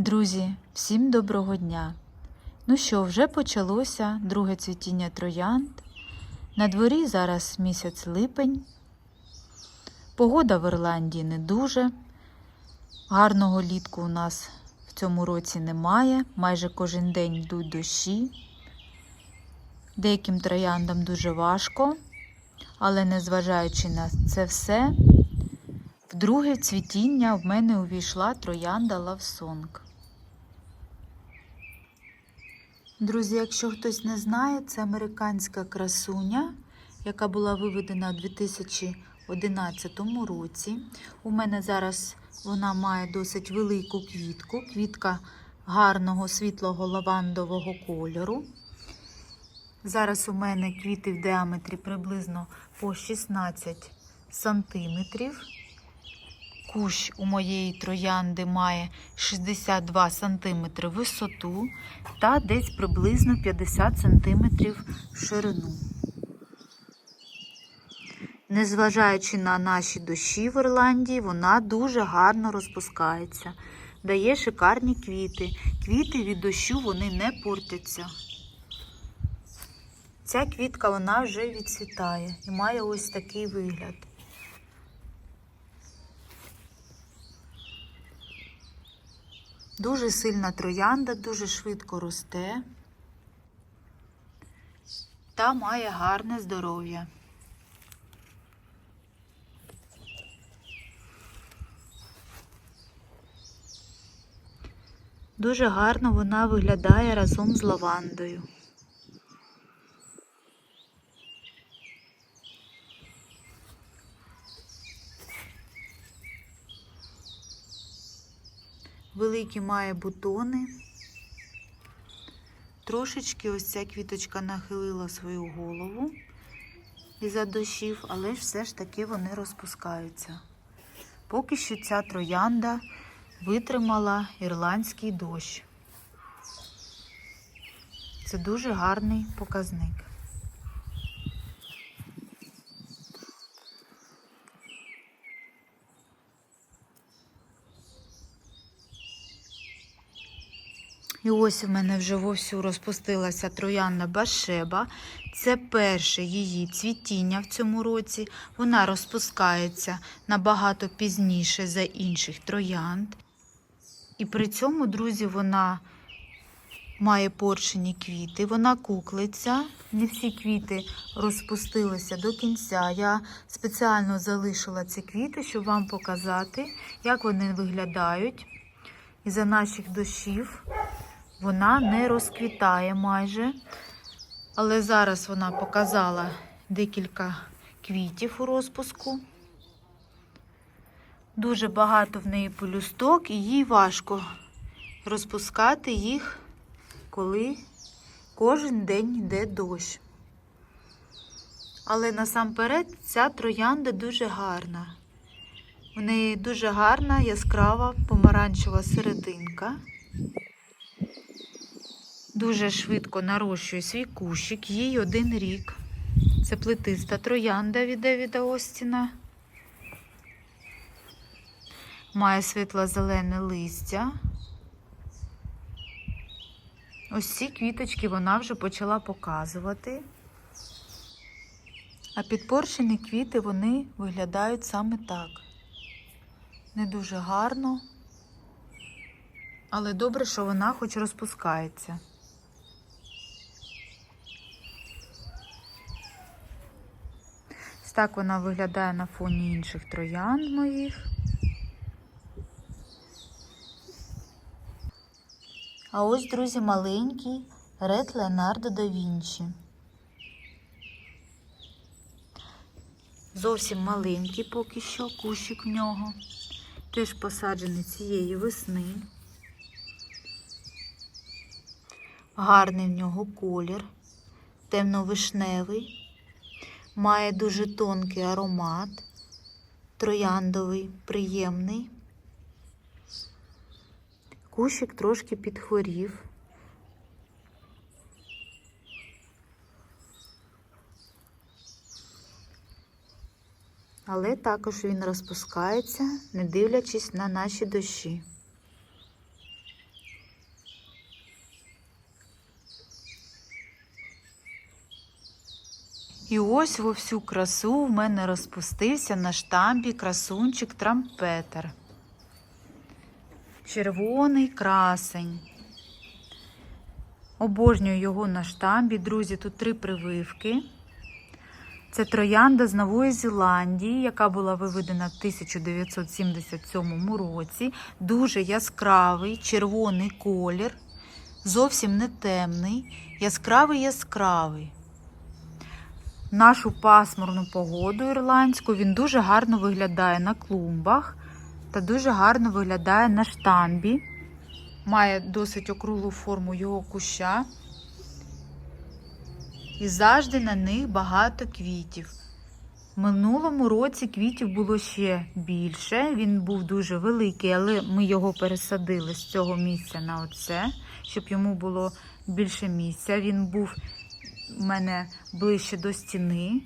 Друзі, всім доброго дня! Ну що, вже почалося друге цвітіння троянд. На дворі зараз місяць липень. Погода в Ірландії не дуже. Гарного літку у нас в цьому році немає. Майже кожен день йдуть дощі. Деяким трояндам дуже важко, але незважаючи на це все, в друге цвітіння в мене увійшла троянда Лавсонг. Друзі, якщо хтось не знає, це американська красуня, яка була виведена у 2011 році. У мене зараз вона має досить велику квітку, квітка гарного світлого лавандового кольору. Зараз у мене квіти в діаметрі приблизно по 16 сантиметрів. Кущ у моєї троянди має 62 см висоту та десь приблизно 50 см ширину. Незважаючи на наші дощі в Ірландії, вона дуже гарно розпускається, дає шикарні квіти. Квіти від дощу вони не портяться. Ця квітка вона вже відцвітає і має ось такий вигляд. Дуже сильна троянда, дуже швидко росте та має гарне здоров'я. Дуже гарно вона виглядає разом з лавандою. Великі має бутони. Трошечки ось ця квіточка нахилила свою голову із-за дощів, але ж все ж таки вони розпускаються. Поки що ця троянда витримала ірландський дощ. Це дуже гарний показник. І ось у мене вже вовсю розпустилася троянда Башеба. Це перше її цвітіння в цьому році. Вона розпускається набагато пізніше за інших троянд. І при цьому, друзі, вона має поршені квіти, вона куклиться. Не всі квіти розпустилися до кінця. Я спеціально залишила ці квіти, щоб вам показати, як вони виглядають. І за наших дощів вона не розквітає майже. Але зараз вона показала декілька квітів у розпуску. Дуже багато в неї пелюсток, і їй важко розпускати їх, коли кожен день йде дощ. Але насамперед ця троянда дуже гарна. В неї дуже гарна яскрава помаранчева серединка. Дуже швидко нарощує свій кущик, їй один рік. Це плетиста троянда від Девіда Остіна. Має світло-зелене листя. Ось ці квіточки вона вже почала показувати. А підпоршені квіти вони виглядають саме так. Не дуже гарно, але добре, що вона хоч розпускається. Ось так вона виглядає на фоні інших троянд моїх. А ось, друзі, маленький Ред Леонардо да Вінчі. Зовсім маленький поки що кущик в нього. Теж посаджений цієї весни. Гарний в нього колір, темно-вишневий. Має дуже тонкий аромат, трояндовий, приємний. Кущик трошки підхворів. Але також він розпускається, не дивлячись на наші дощі. І ось во всю красу в мене розпустився на штампі красунчик трампетер. Червоний красень. Обожнюю його на штамбі. Друзі, тут три прививки. Це троянда з Нової Зеландії, яка була виведена в 1977 році. Дуже яскравий червоний колір, зовсім не темний, яскравий яскравий. Нашу пасмурну погоду ірландську він дуже гарно виглядає на клумбах та дуже гарно виглядає на штамбі. Має досить округлу форму його куща. І завжди на них багато квітів. Минулому році квітів було ще більше. Він був дуже великий, але ми його пересадили з цього місця на оце, щоб йому було більше місця. Він був у мене ближче до стіни.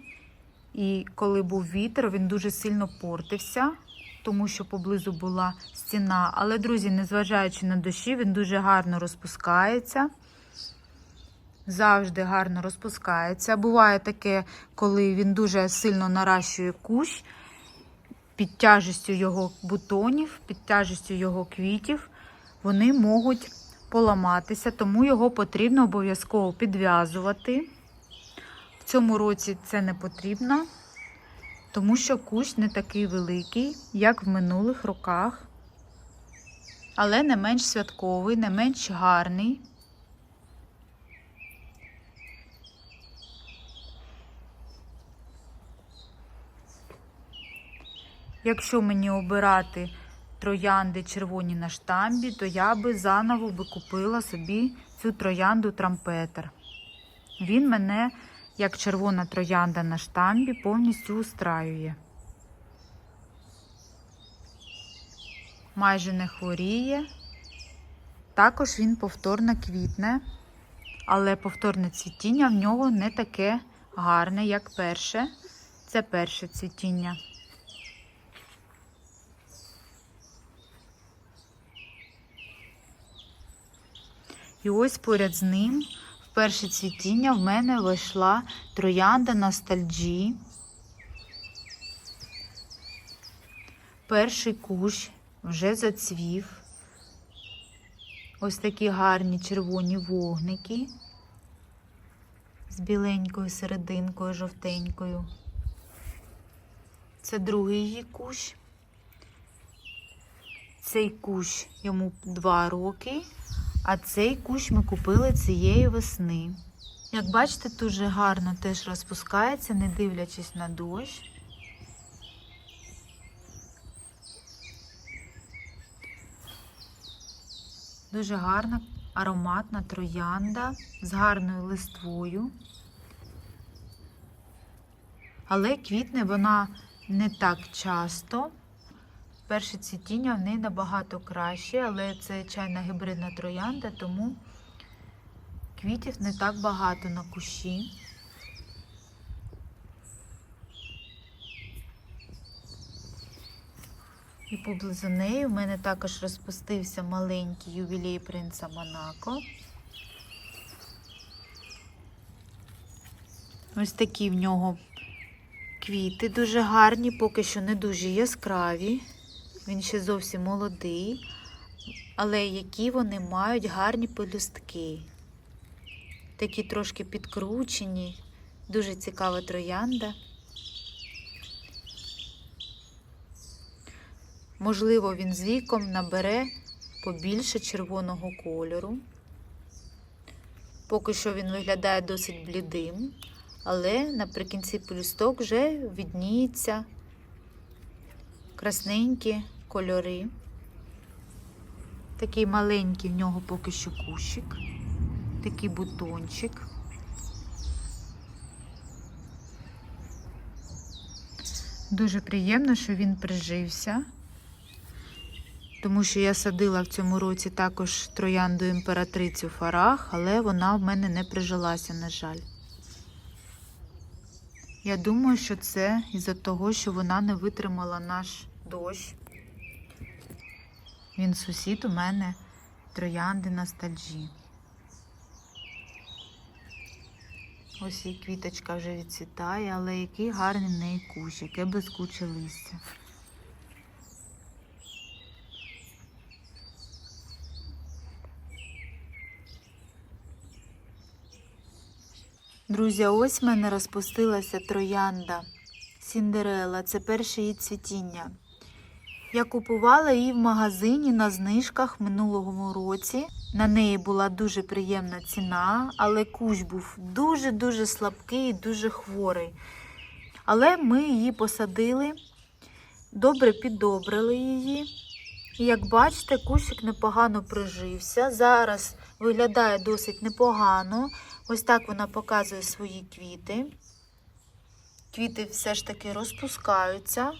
І коли був вітер, він дуже сильно портився, тому що поблизу була стіна. Але, друзі, незважаючи на дощі, він дуже гарно розпускається. Завжди гарно розпускається. Буває таке, коли він дуже сильно наращує кущ під тяжестю його бутонів, під тяжестю його квітів, вони можуть поламатися, тому його потрібно обов'язково підв'язувати. В цьому році це не потрібно, тому що кущ не такий великий, як в минулих роках, але не менш святковий, не менш гарний. Якщо мені обирати троянди червоні на штамбі, то я би заново би купила собі цю троянду трампетер. Він мене, як червона троянда на штамбі, повністю устраює. Майже не хворіє. Також він повторно квітне, але повторне цвітіння в нього не таке гарне, як перше. Це перше цвітіння. І ось поряд з ним перше цвітіння в мене вийшла троянда ностальджі. Перший кущ вже зацвів. Ось такі гарні червоні вогники з біленькою серединкою, жовтенькою. Це другий її кущ. Цей кущ йому два роки. А цей кущ ми купили цієї весни. Як бачите, дуже гарно теж розпускається, не дивлячись на дощ. Дуже гарна ароматна троянда з гарною листвою. Але квітне вона не так часто. Перше цвітіння в неї набагато краще, але це чайна гібридна троянда, тому квітів не так багато на кущі. І поблизу неї в мене також розпустився маленький ювілей принца Монако. Ось такі в нього квіти дуже гарні, поки що не дуже яскраві. Він ще зовсім молодий, але які вони мають гарні пелюстки. Такі трошки підкручені, дуже цікава троянда. Можливо, він з віком набере побільше червоного кольору. Поки що він виглядає досить блідим, але наприкінці пелюсток вже відніється красненькі кольори. Такий маленький в нього поки що кущик, такий бутончик. Дуже приємно, що він прижився, тому що я садила в цьому році також троянду імператрицю фарах, але вона в мене не прижилася, на жаль. Я думаю, що це із-за того, що вона не витримала наш дощ. Він сусід у мене троянди ностальжі. Ось і квіточка вже відцвітає, але який гарний в неї кущ, яке блискуче листя. Друзі, ось в мене розпустилася троянда Сіндерела. Це перше її цвітіння. Я купувала її в магазині на знижках минулого році. На неї була дуже приємна ціна, але кущ був дуже-дуже слабкий і дуже хворий. Але ми її посадили, добре підобрили її. І як бачите, кущик непогано прижився. Зараз виглядає досить непогано. Ось так вона показує свої квіти. Квіти все ж таки розпускаються.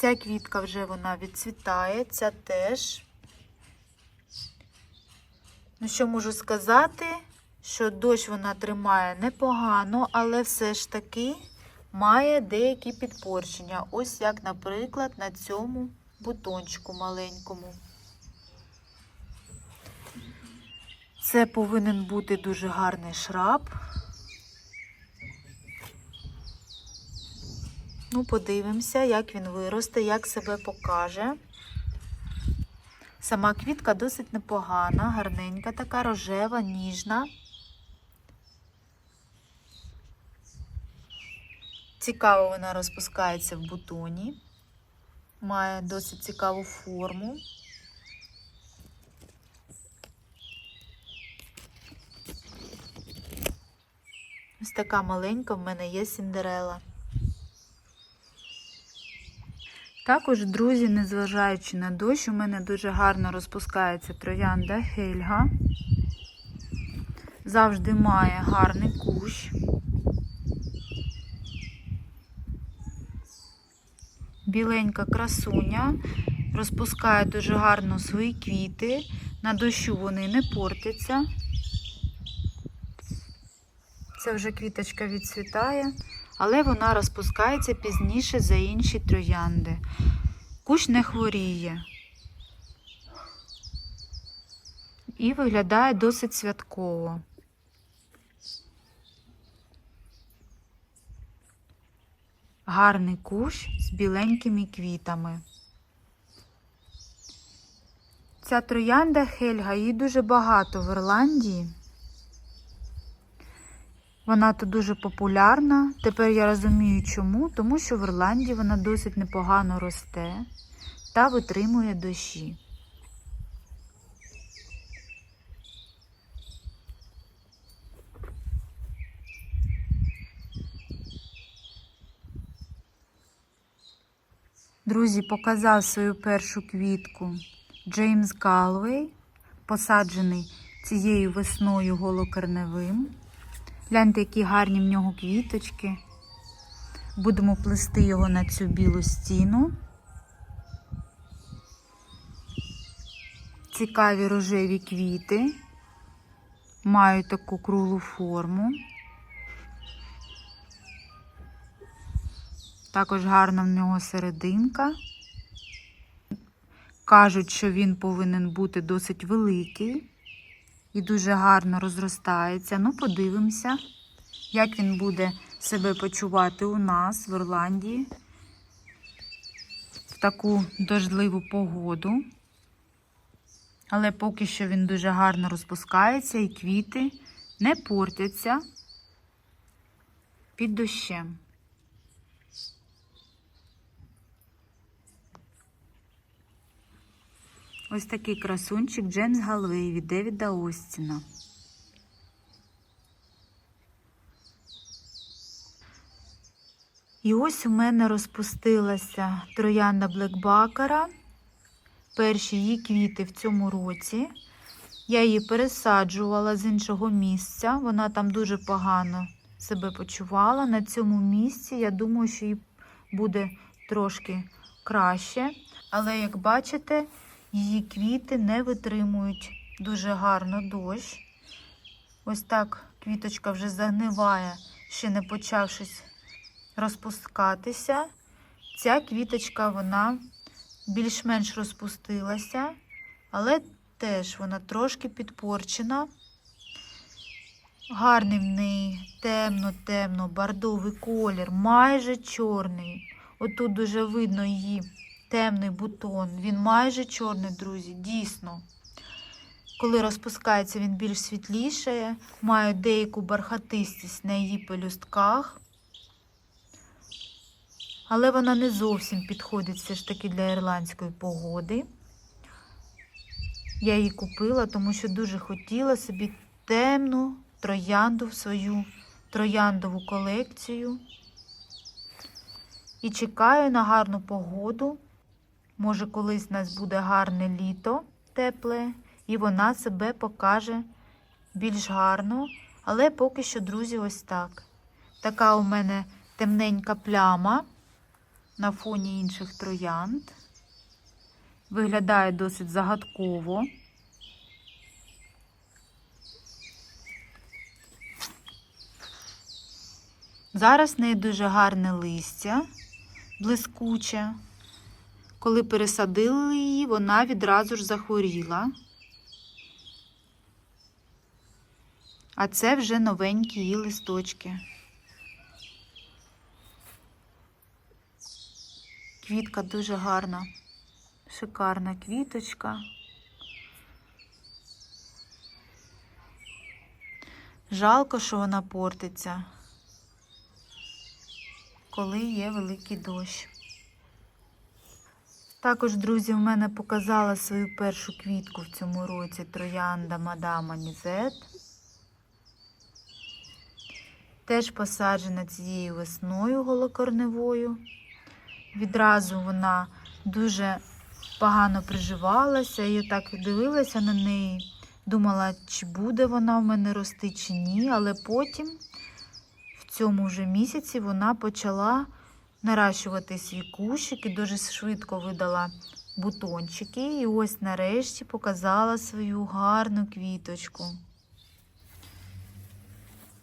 Ця квітка вже вона відцвітає, ця теж. Ну, що можу сказати, що дощ вона тримає непогано, але все ж таки має деякі підпорчення. Ось як, наприклад, на цьому бутончику маленькому. Це повинен бути дуже гарний шраб. Ну, подивимося, як він виросте, як себе покаже. Сама квітка досить непогана, гарненька, така рожева, ніжна. Цікаво вона розпускається в бутоні. Має досить цікаву форму. Ось така маленька в мене є Сіндерела. Також, друзі, незважаючи на дощ, у мене дуже гарно розпускається троянда Хельга. Завжди має гарний кущ. Біленька красуня. Розпускає дуже гарно свої квіти. На дощу вони не портяться. Це вже квіточка відцвітає, але вона розпускається пізніше за інші троянди. Кущ не хворіє. І виглядає досить святково. Гарний кущ з біленькими квітами. Ця троянда Хельга, її дуже багато в Ірландії. Вона тут дуже популярна. Тепер я розумію чому, тому що в Ірландії вона досить непогано росте та витримує дощі. Друзі, показав свою першу квітку Джеймс Галвей, посаджений цією весною голокорневим. Гляньте, які гарні в нього квіточки. Будемо плести його на цю білу стіну. Цікаві рожеві квіти. Мають таку круглу форму. Також гарна в нього серединка. Кажуть, що він повинен бути досить великий і дуже гарно розростається. Ну, подивимося, як він буде себе почувати у нас в Ірландії в таку дождливу погоду. Але поки що він дуже гарно розпускається і квіти не портяться під дощем. Ось такий красунчик Джеймс Галвей від Девіда Остіна. І ось у мене розпустилася троянда Блекбакера. Перші її квіти в цьому році. Я її пересаджувала з іншого місця. Вона там дуже погано себе почувала. На цьому місці я думаю, що їй буде трошки краще. Але, як бачите, її квіти не витримують дуже гарно дощ. Ось так квіточка вже загниває, ще не почавшись розпускатися. Ця квіточка, вона більш-менш розпустилася, але теж вона трошки підпорчена. Гарний в неї темно-темно, бордовий колір, майже чорний. Отут дуже видно її темний бутон. Він майже чорний, друзі, дійсно. Коли розпускається, він більш світлішає, має деяку бархатистість на її пелюстках. Але вона не зовсім підходить все ж таки для ірландської погоди. Я її купила, тому що дуже хотіла собі темну троянду в свою трояндову колекцію. І чекаю на гарну погоду. Може, колись у нас буде гарне літо тепле, і вона себе покаже більш гарно. Але поки що, друзі, ось так. Така у мене темненька пляма на фоні інших троянд. Виглядає досить загадково. Зараз в неї дуже гарне листя, блискуче. Коли пересадили її, вона відразу ж захворіла. А це вже новенькі її листочки. Квітка дуже гарна, шикарна квіточка. Жалко, що вона портиться, коли є великий дощ. Також, друзі, в мене показала свою першу квітку в цьому році троянда Мадама Нізет. Теж посаджена цією весною голокорневою. Відразу вона дуже погано приживалася. Я так дивилася на неї. Думала, чи буде вона в мене рости, чи ні. Але потім, в цьому вже місяці, вона почала наращувати свій кущик і дуже швидко видала бутончики. І ось нарешті показала свою гарну квіточку.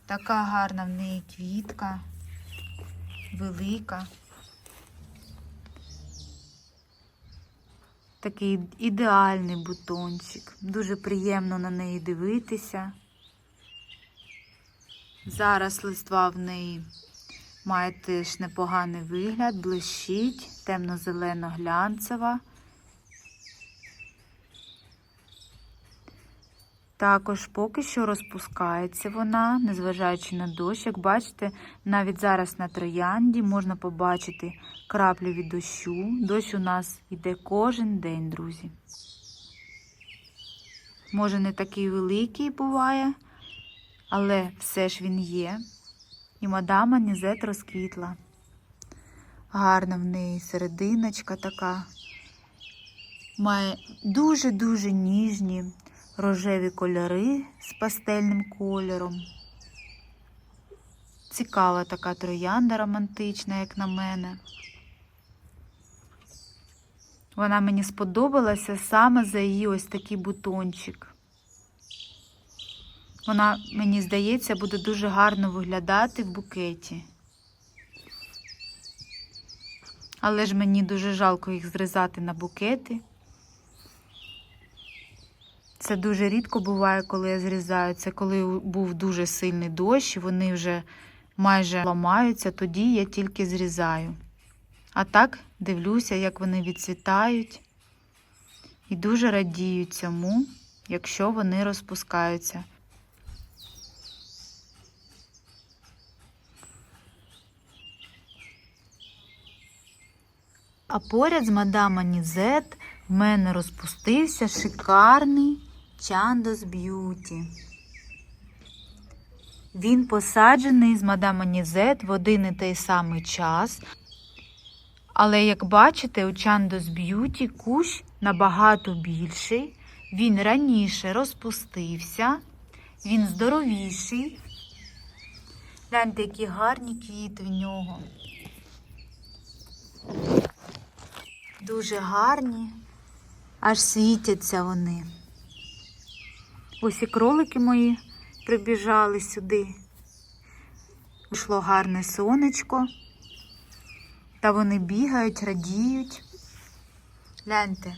Така гарна в неї квітка, велика. Такий ідеальний бутончик. Дуже приємно на неї дивитися. Зараз листва в неї має теж непоганий вигляд, блищить, темно-зелено глянцева. Також поки що розпускається вона, незважаючи на дощ. Як бачите, навіть зараз на троянді можна побачити краплі від дощу. Дощ у нас йде кожен день, друзі. Може, не такий великий буває, але все ж він є. І мадама Нізет розквітла. Гарна в неї серединочка така. Має дуже-дуже ніжні рожеві кольори з пастельним кольором. Цікава така троянда романтична, як на мене. Вона мені сподобалася саме за її ось такий бутончик. Вона, мені здається, буде дуже гарно виглядати в букеті. Але ж мені дуже жалко їх зрізати на букети. Це дуже рідко буває, коли я зрізаю. Це коли був дуже сильний дощ, вони вже майже ламаються, тоді я тільки зрізаю. А так дивлюся, як вони відцвітають. І дуже радію цьому, якщо вони розпускаються. А поряд з мадама Нізет в мене розпустився шикарний Чандос Б'юті. Він посаджений з мадама Нізет в один і той самий час. Але, як бачите, у Чандос Б'юті кущ набагато більший. Він раніше розпустився, він здоровіший. Гляньте, які гарні квіти в нього. Дуже гарні, аж світяться вони. Ось і кролики мої прибіжали сюди. Вийшло гарне сонечко, та вони бігають, радіють. Гляньте,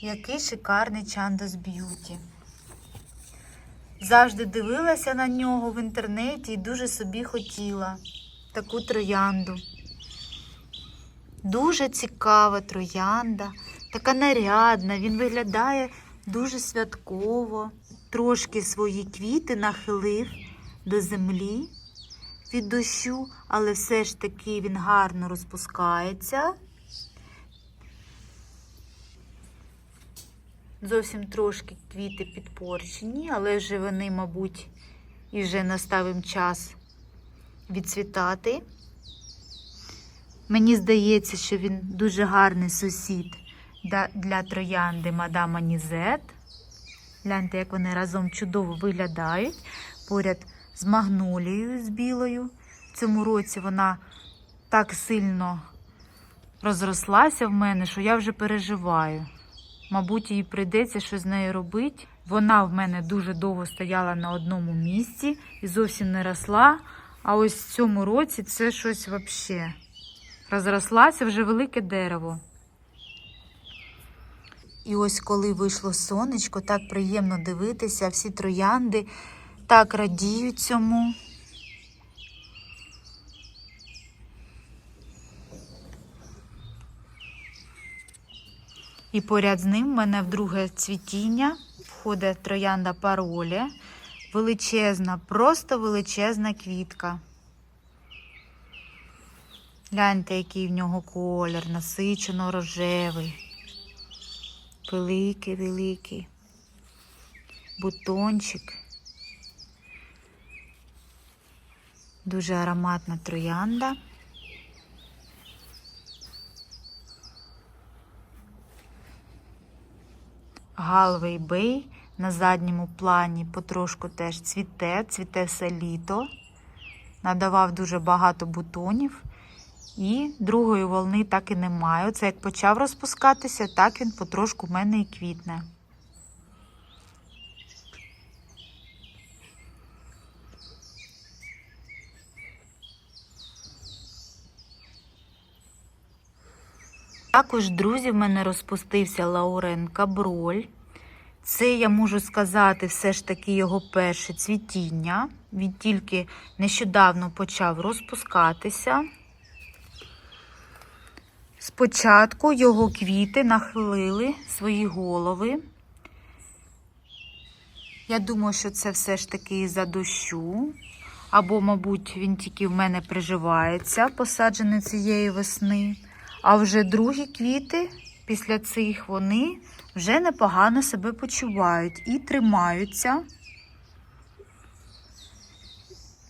який шикарний Чандос Б'юті. Завжди дивилася на нього в інтернеті і дуже собі хотіла таку троянду. Дуже цікава троянда, така нарядна, він виглядає дуже святково. Трошки свої квіти нахилив до землі від дощу, але все ж таки він гарно розпускається. Зовсім трошки квіти підпорчені, але вже вони, мабуть, і вже настав їм час відцвітати. Мені здається, що він дуже гарний сусід для, троянди мадама Нізет. Гляньте, як вони разом чудово виглядають поряд з магнолією з білою. В цьому році вона так сильно розрослася в мене, що я вже переживаю. Мабуть, їй прийдеться щось з нею робити. Вона в мене дуже довго стояла на одному місці і зовсім не росла. А ось в цьому році це щось взагалі розрослася вже велике дерево. І ось коли вийшло сонечко, так приємно дивитися, всі троянди так радіють цьому. І поряд з ним в мене в друге цвітіння входить троянда паролі. Величезна, просто величезна квітка. Гляньте, який в нього колір, насичено рожевий. Великий, великий. Бутончик. Дуже ароматна троянда. Галвей бей на задньому плані потрошку теж цвіте, цвіте все літо. Надавав дуже багато бутонів. І другої волни так і немає. Оце як почав розпускатися, так він потрошку в мене і квітне. Також, друзі, в мене розпустився Лаурен Каброль. Це я можу сказати, все ж таки його перше цвітіння. Він тільки нещодавно почав розпускатися. Спочатку його квіти нахилили свої голови. Я думаю, що це все ж таки із-за дощу. Або, мабуть, він тільки в мене приживається, посаджений цієї весни. А вже другі квіти після цих вони вже непогано себе почувають і тримаються.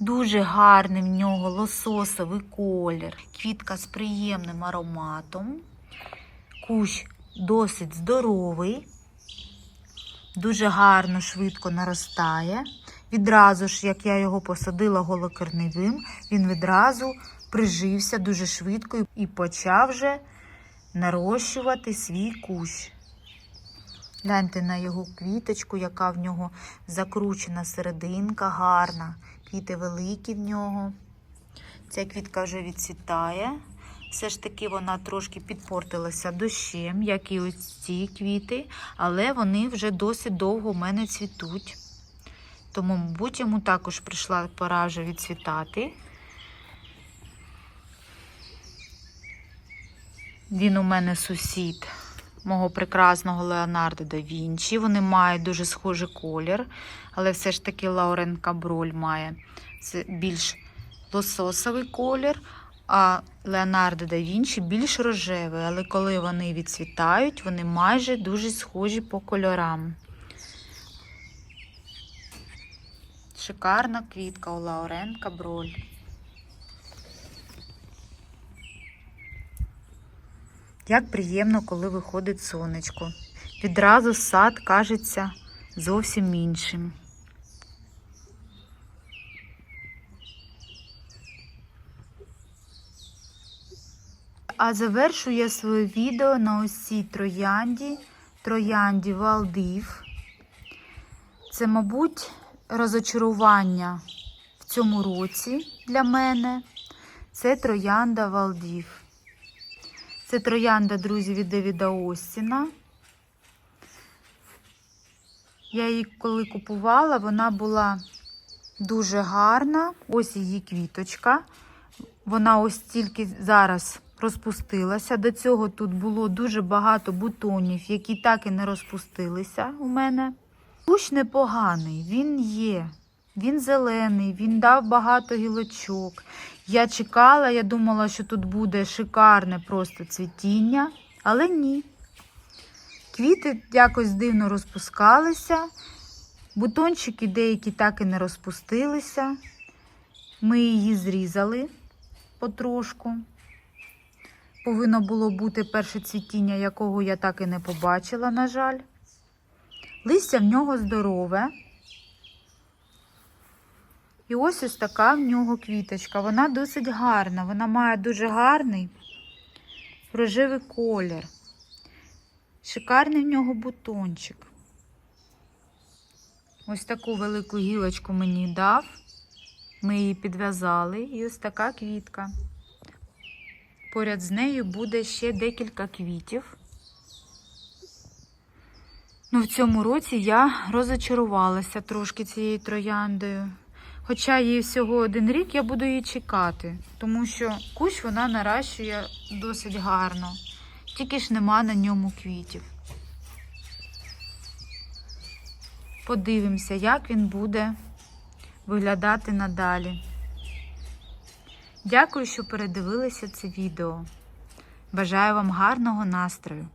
Дуже гарний в нього лососовий колір, квітка з приємним ароматом. Кущ досить здоровий, дуже гарно, швидко наростає. Відразу ж, як я його посадила голокорневим, він відразу прижився дуже швидко і почав вже нарощувати свій кущ. Гляньте на його квіточку, яка в нього закручена серединка, гарна. Квіти великі в нього. Ця квітка вже відцвітає. Все ж таки вона трошки підпортилася дощем, як і ось ці квіти, але вони вже досить довго в мене цвітуть. Тому, мабуть, йому також прийшла пора вже відцвітати. Він у мене сусід мого прекрасного Леонардо да Вінчі. Вони мають дуже схожий колір, але все ж таки Лаурен Каброль має це більш лососовий колір, а Леонардо да Вінчі більш рожевий. Але коли вони відцвітають, вони майже дуже схожі по кольорам. Шикарна квітка у Лаурен Каброль. Як приємно, коли виходить сонечко. Відразу сад кажеться зовсім іншим. А завершу я своє відео на ось троянді, троянді Валдив. Це, мабуть, розочарування в цьому році для мене. Це троянда Валдів. Це троянда, друзі, від Девіда Остіна. Я її коли купувала, вона була дуже гарна. Ось її квіточка. Вона ось тільки зараз розпустилася. До цього тут було дуже багато бутонів, які так і не розпустилися у мене. Кущ непоганий, він є. Він зелений, він дав багато гілочок. Я чекала, я думала, що тут буде шикарне просто цвітіння, але ні. Квіти якось дивно розпускалися, бутончики деякі так і не розпустилися. Ми її зрізали потрошку. Повинно було бути перше цвітіння, якого я так і не побачила, на жаль. Листя в нього здорове. І ось ось така в нього квіточка. Вона досить гарна. Вона має дуже гарний рожевий колір. Шикарний в нього бутончик. Ось таку велику гілочку мені дав. Ми її підв'язали. І ось така квітка. Поряд з нею буде ще декілька квітів. Ну, в цьому році я розочарувалася трошки цією трояндою. Хоча їй всього один рік, я буду її чекати, тому що кущ вона наращує досить гарно. Тільки ж нема на ньому квітів. Подивимося, як він буде виглядати надалі. Дякую, що передивилися це відео. Бажаю вам гарного настрою!